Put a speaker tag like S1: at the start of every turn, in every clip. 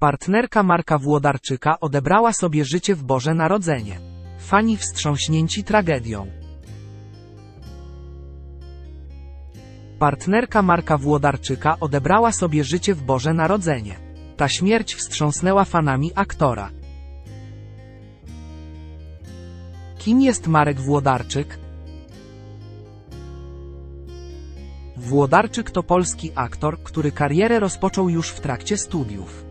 S1: Partnerka Marka Włodarczyka odebrała sobie życie w Boże Narodzenie. Fani wstrząśnięci tragedią. Partnerka Marka Włodarczyka odebrała sobie życie w Boże Narodzenie. Ta śmierć wstrząsnęła fanami aktora. Kim jest Marek Włodarczyk? Włodarczyk to polski aktor, który karierę rozpoczął już w trakcie studiów.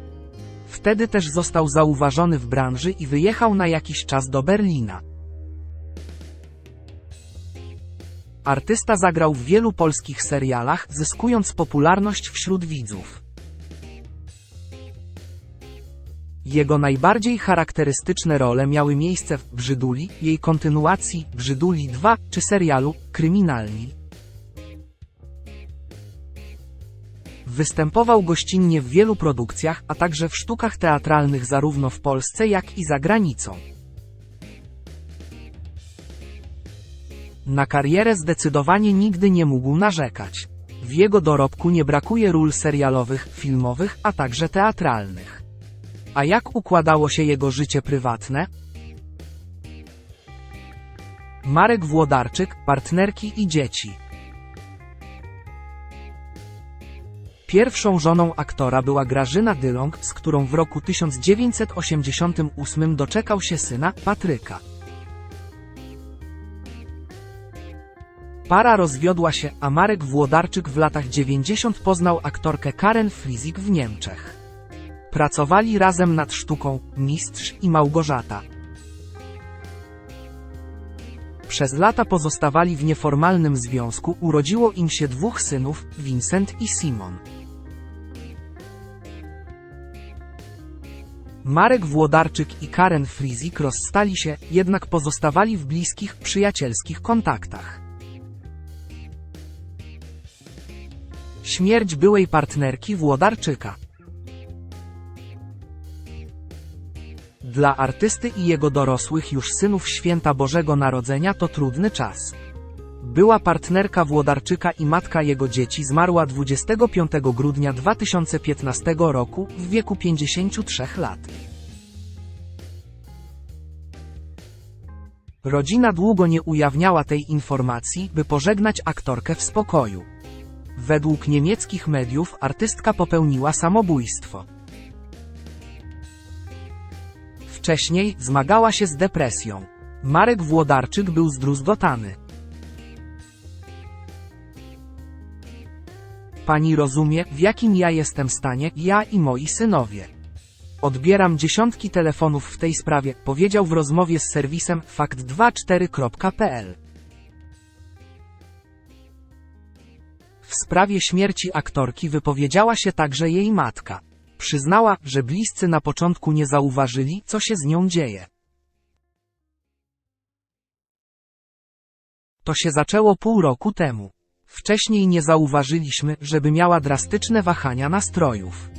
S1: Wtedy też został zauważony w branży i wyjechał na jakiś czas do Berlina. Artysta zagrał w wielu polskich serialach, zyskując popularność wśród widzów. Jego najbardziej charakterystyczne role miały miejsce w Brzyduli, jej kontynuacji Brzyduli 2 czy serialu Kryminalni. Występował gościnnie w wielu produkcjach, a także w sztukach teatralnych zarówno w Polsce jak i za granicą. Na karierę zdecydowanie nigdy nie mógł narzekać. W jego dorobku nie brakuje ról serialowych, filmowych, a także teatralnych. A jak układało się jego życie prywatne? Marek Włodarczyk, partnerki i dzieci. Pierwszą żoną aktora była Grażyna Dylong, z którą w roku 1988 doczekał się syna, Patryka. Para rozwiodła się, a Marek Włodarczyk w latach 90 poznał aktorkę Karen Frizik w Niemczech. Pracowali razem nad sztuką Mistrz i Małgorzata. Przez lata pozostawali w nieformalnym związku, urodziło im się dwóch synów, Vincent i Simon. Marek Włodarczyk i Karen Frizik rozstali się, jednak pozostawali w bliskich, przyjacielskich kontaktach. Śmierć byłej partnerki Włodarczyka. Dla artysty i jego dorosłych już synów święta Bożego Narodzenia to trudny czas. Była partnerka Włodarczyka i matka jego dzieci zmarła 25 grudnia 2015 roku w wieku 53 lat. Rodzina długo nie ujawniała tej informacji, by pożegnać aktorkę w spokoju. Według niemieckich mediów artystka popełniła samobójstwo. Wcześniej zmagała się z depresją. Marek Włodarczyk był zdruzgotany. Pani rozumie, w jakim ja jestem stanie, ja i moi synowie. Odbieram dziesiątki telefonów w tej sprawie, powiedział w rozmowie z serwisem fakt24.pl. W sprawie śmierci aktorki wypowiedziała się także jej matka. Przyznała, że bliscy na początku nie zauważyli, co się z nią dzieje. To się zaczęło pół roku temu. Wcześniej nie zauważyliśmy, żeby miała drastyczne wahania nastrojów.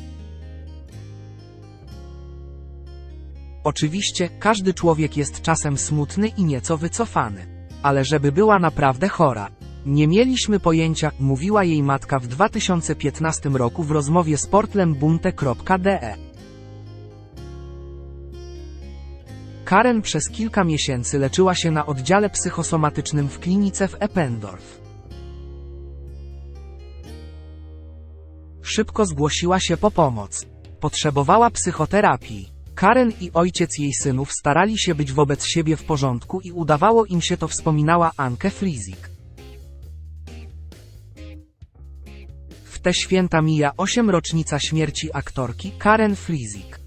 S1: Oczywiście, każdy człowiek jest czasem smutny i nieco wycofany. Ale żeby była naprawdę chora. Nie pojęcia, mówiła jej matka w 2015 roku w rozmowie z portlem bunte.de. Karen przez kilka miesięcy leczyła się na oddziale psychosomatycznym w klinice w Eppendorf. Szybko zgłosiła się po pomoc. Potrzebowała psychoterapii. Karen i ojciec jej synów starali się być wobec siebie w porządku i udawało im się to wspominała Anke Frizik. W te święta mija 8 rocznica śmierci aktorki Karen Frizik.